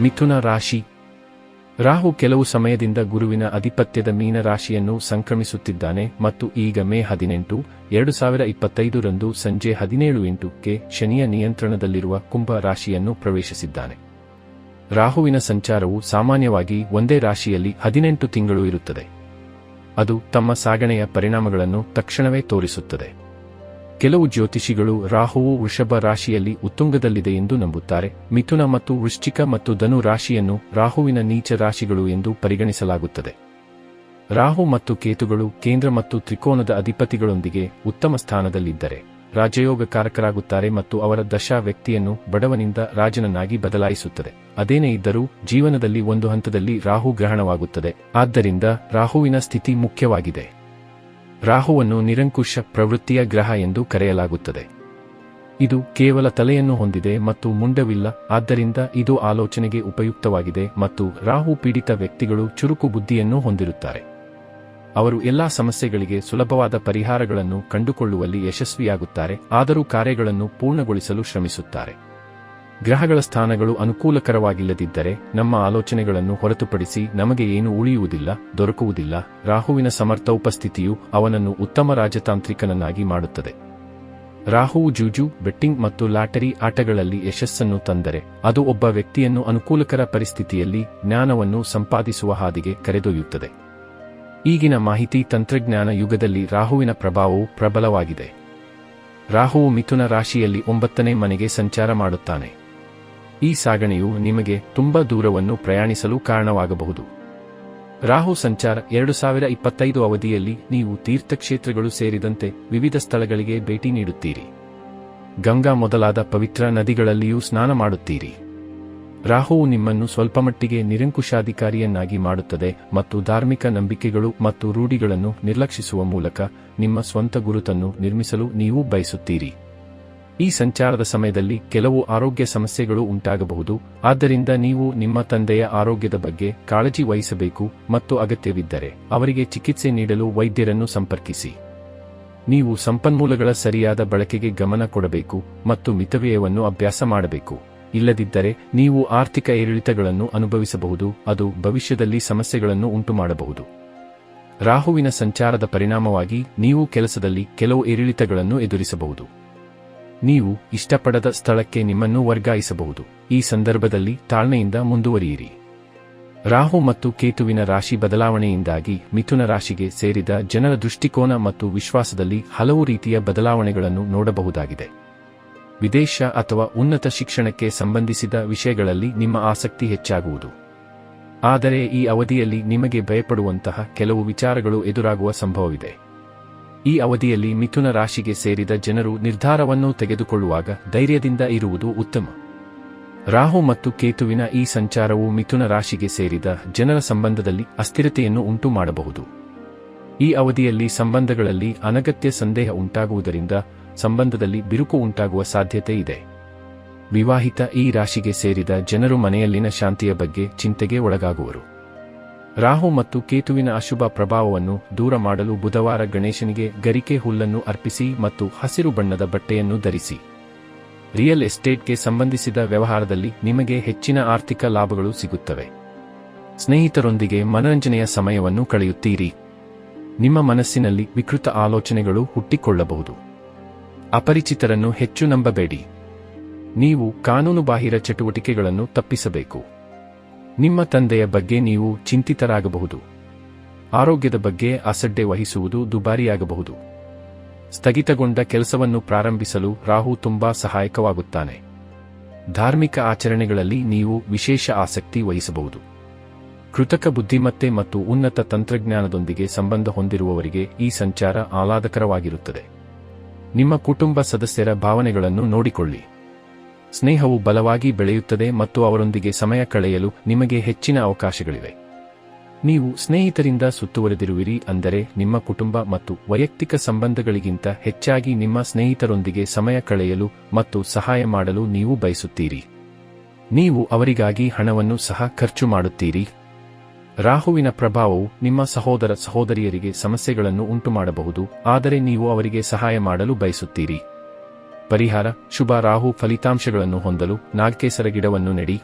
ಮಿಥುನ ರಾಶಿ. ರಾಹು ಕೆಲವು ಸಮಯದಿಂದ ಗುರುವಿನ ಅಧಿಪತ್ಯದ ಮೀನ ರಾಶಿಯನ್ನು ಸಂಕ್ರಮಿಸುತ್ತಿದ್ದಾನೆ ಮತ್ತು ಈಗ ಮೇ ಹದಿನೆಂಟು, ಎರಡು ಸಾವಿರ ಇಪ್ಪತ್ತೈದರಂದು ಸಂಜೆ ಹದಿನೇಳು ಎಂಟುಕ್ಕೆ ಶನಿಯ ನಿಯಂತ್ರಣದಲ್ಲಿರುವ ಕುಂಭ ರಾಶಿಯನ್ನು ಪ್ರವೇಶಿಸಿದ್ದಾನೆ. ರಾಹುವಿನ ಸಂಚಾರವು ಸಾಮಾನ್ಯವಾಗಿ ಒಂದೇ ರಾಶಿಯಲ್ಲಿ ಹದಿನೆಂಟು ತಿಂಗಳು ಇರುತ್ತದೆ. ಅದು ತಮ್ಮ ಸಾಗಣೆಯ ಪರಿಣಾಮಗಳನ್ನು ತಕ್ಷಣವೇ ತೋರಿಸುತ್ತದೆ. ಕೆಲವು ಜ್ಯೋತಿಷಿಗಳು ರಾಹುವು ವೃಷಭ ರಾಶಿಯಲ್ಲಿ ಉತ್ತುಂಗದಲ್ಲಿದೆ ಎಂದು ನಂಬುತ್ತಾರೆ. ಮಿಥುನ ಮತ್ತು ವೃಶ್ಚಿಕ ಮತ್ತು ಧನು ರಾಶಿಯನ್ನು ರಾಹುವಿನ ನೀಚ ರಾಶಿಗಳು ಎಂದು ಪರಿಗಣಿಸಲಾಗುತ್ತದೆ. ರಾಹು ಮತ್ತು ಕೇತುಗಳು ಕೇಂದ್ರ ಮತ್ತು ತ್ರಿಕೋನದ ಅಧಿಪತಿಗಳೊಂದಿಗೆ ಉತ್ತಮ ಸ್ಥಾನದಲ್ಲಿದ್ದರೆ ರಾಜಯೋಗಕಾರಕರಾಗುತ್ತಾರೆ ಮತ್ತು ಅವರ ದಶಾ ವ್ಯಕ್ತಿಯನ್ನು ಬಡವನಿಂದ ರಾಜನನ್ನಾಗಿ ಬದಲಾಯಿಸುತ್ತದೆ. ಅದೇನೇ ಇದ್ದರೂ ಜೀವನದಲ್ಲಿ ಒಂದು ಹಂತದಲ್ಲಿ ರಾಹು ಗ್ರಹಣವಾಗುತ್ತದೆ. ಆದ್ದರಿಂದ ರಾಹುವಿನ ಸ್ಥಿತಿ ಮುಖ್ಯವಾಗಿದೆ. ರಾಹುವನ್ನು ನಿರಂಕುಶ ಪ್ರವೃತ್ತಿಯ ಗ್ರಹ ಎಂದು ಕರೆಯಲಾಗುತ್ತದೆ. ಇದು ಕೇವಲ ತಲೆಯನ್ನು ಹೊಂದಿದೆ ಮತ್ತು ಮುಂಡವಿಲ್ಲ, ಆದ್ದರಿಂದ ಇದು ಆಲೋಚನೆಗೆ ಉಪಯುಕ್ತವಾಗಿದೆ ಮತ್ತು ರಾಹು ಪೀಡಿತ ವ್ಯಕ್ತಿಗಳು ಚುರುಕು ಬುದ್ಧಿಯನ್ನು ಹೊಂದಿರುತ್ತಾರೆ. ಅವರು ಎಲ್ಲಾ ಸಮಸ್ಯೆಗಳಿಗೆ ಸುಲಭವಾದ ಪರಿಹಾರಗಳನ್ನು ಕಂಡುಕೊಳ್ಳುವಲ್ಲಿ ಯಶಸ್ವಿಯಾಗುತ್ತಾರೆ, ಆದರೂ ಕಾರ್ಯಗಳನ್ನು ಪೂರ್ಣಗೊಳಿಸಲು ಶ್ರಮಿಸುತ್ತಾರೆ. ಗ್ರಹಗಳ ಸ್ಥಾನಗಳು ಅನುಕೂಲಕರವಾಗಿಲ್ಲದಿದ್ದರೆ ನಮ್ಮ ಆಲೋಚನೆಗಳನ್ನು ಹೊರತುಪಡಿಸಿ ನಮಗೆ ಏನು ಉಳಿಯುವುದಿಲ್ಲ, ದೊರಕುವುದಿಲ್ಲ. ರಾಹುವಿನ ಸಮರ್ಥ ಉಪಸ್ಥಿತಿಯು ಅವನನ್ನು ಉತ್ತಮ ರಾಜತಾಂತ್ರಿಕನನ್ನಾಗಿ ಮಾಡುತ್ತದೆ. ರಾಹುವು ಜೂಜು, ಬೆಟ್ಟಿಂಗ್ ಮತ್ತು ಲಾಟರಿ ಆಟಗಳಲ್ಲಿ ಯಶಸ್ಸನ್ನು ತಂದರೆ ಅದು ಒಬ್ಬ ವ್ಯಕ್ತಿಯನ್ನು ಅನುಕೂಲಕರ ಪರಿಸ್ಥಿತಿಯಲ್ಲಿ ಜ್ಞಾನವನ್ನು ಸಂಪಾದಿಸುವ ಹಾದಿಗೆ ಕರೆದೊಯ್ಯುತ್ತದೆ. ಈಗಿನ ಮಾಹಿತಿ ತಂತ್ರಜ್ಞಾನ ಯುಗದಲ್ಲಿ ರಾಹುವಿನ ಪ್ರಭಾವವು ಪ್ರಬಲವಾಗಿದೆ. ರಾಹುವು ಮಿಥುನ ರಾಶಿಯಲ್ಲಿ ಒಂಬತ್ತನೇ ಮನೆಗೆ ಸಂಚಾರ ಮಾಡುತ್ತಾನೆ. ಈ ಸಾಗಣೆಯು ನಿಮಗೆ ತುಂಬಾ ದೂರವನ್ನು ಪ್ರಯಾಣಿಸಲು ಕಾರಣವಾಗಬಹುದು. ರಾಹು ಸಂಚಾರ ಎರಡು ಸಾವಿರ ಇಪ್ಪತ್ತೈದು ಅವಧಿಯಲ್ಲಿ ನೀವು ತೀರ್ಥಕ್ಷೇತ್ರಗಳು ಸೇರಿದಂತೆ ವಿವಿಧ ಸ್ಥಳಗಳಿಗೆ ಭೇಟಿ ನೀಡುತ್ತೀರಿ. ಗಂಗಾ ಮೊದಲಾದ ಪವಿತ್ರ ನದಿಗಳಲ್ಲಿಯೂ ಸ್ನಾನ ಮಾಡುತ್ತೀರಿ. ರಾಹುವು ನಿಮ್ಮನ್ನು ಸ್ವಲ್ಪಮಟ್ಟಿಗೆ ನಿರಂಕುಶಾಧಿಕಾರಿಯನ್ನಾಗಿ ಮಾಡುತ್ತದೆ ಮತ್ತು ಧಾರ್ಮಿಕ ನಂಬಿಕೆಗಳು ಮತ್ತು ರೂಢಿಗಳನ್ನು ನಿರ್ಲಕ್ಷಿಸುವ ಮೂಲಕ ನಿಮ್ಮ ಸ್ವಂತ ಗುರುತನ್ನು ನಿರ್ಮಿಸಲು ನೀವು ಬಯಸುತ್ತೀರಿ. ಈ ಸಂಚಾರದ ಸಮಯದಲ್ಲಿ ಕೆಲವು ಆರೋಗ್ಯ ಸಮಸ್ಯೆಗಳು ಉಂಟಾಗಬಹುದು. ಆದ್ದರಿಂದ ನೀವು ನಿಮ್ಮ ತಂದೆಯ ಆರೋಗ್ಯದ ಬಗ್ಗೆ ಕಾಳಜಿ ವಹಿಸಬೇಕು ಮತ್ತು ಅಗತ್ಯವಿದ್ದರೆ ಅವರಿಗೆ ಚಿಕಿತ್ಸೆ ನೀಡಲು ವೈದ್ಯರನ್ನು ಸಂಪರ್ಕಿಸಿ. ನೀವು ಸಂಪನ್ಮೂಲಗಳ ಸರಿಯಾದ ಬಳಕೆಗೆ ಗಮನ ಕೊಡಬೇಕು ಮತ್ತು ಮಿತವ್ಯಯವನ್ನು ಅಭ್ಯಾಸ ಮಾಡಬೇಕು. ಇಲ್ಲದಿದ್ದರೆ ನೀವು ಆರ್ಥಿಕ ಏರಿಳಿತಗಳನ್ನು ಅನುಭವಿಸಬಹುದು, ಅದು ಭವಿಷ್ಯದಲ್ಲಿ ಸಮಸ್ಯೆಗಳನ್ನು ಉಂಟುಮಾಡಬಹುದು. ರಾಹುವಿನ ಸಂಚಾರದ ಪರಿಣಾಮವಾಗಿ ನೀವು ಕೆಲಸದಲ್ಲಿ ಕೆಲವು ಏರಿಳಿತಗಳನ್ನು ಎದುರಿಸಬಹುದು. ನೀವು ಇಷ್ಟಪಡದ ಸ್ಥಳಕ್ಕೆ ನಿಮ್ಮನ್ನು ವರ್ಗಾಯಿಸಬಹುದು. ಈ ಸಂದರ್ಭದಲ್ಲಿ ತಾಳ್ಮೆಯಿಂದ ಮುಂದುವರಿಯಿರಿ. ರಾಹು ಮತ್ತು ಕೇತುವಿನ ರಾಶಿ ಬದಲಾವಣೆಯಿಂದಾಗಿ ಮಿಥುನ ರಾಶಿಗೆ ಸೇರಿದ ಜನರ ದೃಷ್ಟಿಕೋನ ಮತ್ತು ವಿಶ್ವಾಸದಲ್ಲಿ ಹಲವು ರೀತಿಯ ಬದಲಾವಣೆಗಳನ್ನು ನೋಡಬಹುದಾಗಿದೆ. ವಿದೇಶ ಅಥವಾ ಉನ್ನತ ಶಿಕ್ಷಣಕ್ಕೆ ಸಂಬಂಧಿಸಿದ ವಿಷಯಗಳಲ್ಲಿ ನಿಮ್ಮ ಆಸಕ್ತಿ ಹೆಚ್ಚಾಗುವುದು. ಆದರೆ ಈ ಅವಧಿಯಲ್ಲಿ ನಿಮಗೆ ಭಯಪಡುವಂತಹ ಕೆಲವು ವಿಚಾರಗಳು ಎದುರಾಗುವ ಸಂಭವವಿದೆ. ಈ ಅವಧಿಯಲ್ಲಿ ಮಿಥುನ ರಾಶಿಗೆ ಸೇರಿದ ಜನರು ನಿರ್ಧಾರವನ್ನು ತೆಗೆದುಕೊಳ್ಳುವಾಗ ಧೈರ್ಯದಿಂದ ಇರುವುದು ಉತ್ತಮ. ರಾಹು ಮತ್ತು ಕೇತುವಿನ ಈ ಸಂಚಾರವು ಮಿಥುನ ರಾಶಿಗೆ ಸೇರಿದ ಜನರ ಸಂಬಂಧದಲ್ಲಿ ಅಸ್ಥಿರತೆಯನ್ನು ಉಂಟು ಮಾಡಬಹುದು ಈ ಅವಧಿಯಲ್ಲಿ ಸಂಬಂಧಗಳಲ್ಲಿ ಅನಗತ್ಯ ಸಂದೇಹ ಉಂಟಾಗುವುದರಿಂದ ಸಂಬಂಧದಲ್ಲಿ ಬಿರುಕು ಉಂಟಾಗುವ ಸಾಧ್ಯತೆ ಇದೆ. ವಿವಾಹಿತ ಈ ರಾಶಿಗೆ ಸೇರಿದ ಜನರು ಮನೆಯಲ್ಲಿನ ಶಾಂತಿಯ ಬಗ್ಗೆ ಚಿಂತೆಗೆ ಒಳಗಾಗುವರು. ರಾಹು ಮತ್ತು ಕೇತುವಿನ ಅಶುಭ ಪ್ರಭಾವವನ್ನು ದೂರ ಮಾಡಲು ಬುಧವಾರ ಗಣೇಶನಿಗೆ ಗರಿಕೆ ಹುಲ್ಲನ್ನು ಅರ್ಪಿಸಿ ಮತ್ತು ಹಸಿರು ಬಣ್ಣದ ಬಟ್ಟೆಯನ್ನು ಧರಿಸಿ. ರಿಯಲ್ ಎಸ್ಟೇಟ್ಗೆ ಸಂಬಂಧಿಸಿದ ವ್ಯವಹಾರದಲ್ಲಿ ನಿಮಗೆ ಹೆಚ್ಚಿನ ಆರ್ಥಿಕ ಲಾಭಗಳು ಸಿಗುತ್ತವೆ. ಸ್ನೇಹಿತರೊಂದಿಗೆ ಮನರಂಜನೆಯ ಸಮಯವನ್ನು ಕಳೆಯುತ್ತೀರಿ. ನಿಮ್ಮ ಮನಸ್ಸಿನಲ್ಲಿ ವಿಕೃತ ಆಲೋಚನೆಗಳು ಹುಟ್ಟಿಕೊಳ್ಳಬಹುದು. ಅಪರಿಚಿತರನ್ನು ಹೆಚ್ಚು ನಂಬಬೇಡಿ. ನೀವು ಕಾನೂನುಬಾಹಿರ ಚಟುವಟಿಕೆಗಳನ್ನು ತಪ್ಪಿಸಬೇಕು. ನಿಮ್ಮ ತಂದೆಯ ಬಗ್ಗೆ ನೀವು ಚಿಂತಿತರಾಗಬಹುದು. ಆರೋಗ್ಯದ ಬಗ್ಗೆ ಅಸಡ್ಡೆ ವಹಿಸುವುದು ದುಬಾರಿಯಾಗಬಹುದು. ಸ್ಥಗಿತಗೊಂಡ ಕೆಲಸವನ್ನು ಪ್ರಾರಂಭಿಸಲು ರಾಹು ತುಂಬಾ ಸಹಾಯಕವಾಗುತ್ತಾನೆ. ಧಾರ್ಮಿಕ ಆಚರಣೆಗಳಲ್ಲಿ ನೀವು ವಿಶೇಷ ಆಸಕ್ತಿ ವಹಿಸಬಹುದು. ಕೃತಕ ಬುದ್ಧಿಮತ್ತೆ ಮತ್ತು ಉನ್ನತ ತಂತ್ರಜ್ಞಾನದೊಂದಿಗೆ ಸಂಬಂಧ ಹೊಂದಿರುವವರಿಗೆ ಈ ಸಂಚಾರ ಆಹ್ಲಾದಕರವಾಗಿರುತ್ತದೆ. ನಿಮ್ಮ ಕುಟುಂಬ ಸದಸ್ಯರ ಭಾವನೆಗಳನ್ನು ನೋಡಿಕೊಳ್ಳಿ. ಸ್ನೇಹವು ಬಲವಾಗಿ ಬೆಳೆಯುತ್ತದೆ ಮತ್ತು ಅವರೊಂದಿಗೆ ಸಮಯ ಕಳೆಯಲು ನಿಮಗೆ ಹೆಚ್ಚಿನ ಅವಕಾಶಗಳಿವೆ. ನೀವು ಸ್ನೇಹಿತರಿಂದ ಸುತ್ತುವರೆದಿರುವಿರಿ ಅಂದರೆ ನಿಮ್ಮ ಕುಟುಂಬ ಮತ್ತು ವೈಯಕ್ತಿಕ ಸಂಬಂಧಗಳಿಗಿಂತ ಹೆಚ್ಚಾಗಿ ನಿಮ್ಮ ಸ್ನೇಹಿತರೊಂದಿಗೆ ಸಮಯ ಕಳೆಯಲು ಮತ್ತು ಸಹಾಯ ಮಾಡಲು ನೀವು ಬಯಸುತ್ತೀರಿ. ನೀವು ಅವರಿಗಾಗಿ ಹಣವನ್ನು ಸಹ ಖರ್ಚು ಮಾಡುತ್ತೀರಿ. ರಾಹುವಿನ ಪ್ರಭಾವವು ನಿಮ್ಮ ಸಹೋದರ ಸಹೋದರಿಯರಿಗೆ ಸಮಸ್ಯೆಗಳನ್ನು ಉಂಟುಮಾಡಬಹುದು, ಆದರೆ ನೀವು ಅವರಿಗೆ ಸಹಾಯ ಮಾಡಲು ಬಯಸುತ್ತೀರಿ. ಪರಿಹಾರ ಶುಭ ರಾಹು ಫಲಿತಾಂಶಗಳನ್ನು ಹೊಂದಲು ನಾಲ್ಕೇಸರ ಗಿಡವನ್ನು ನೆಡಿ.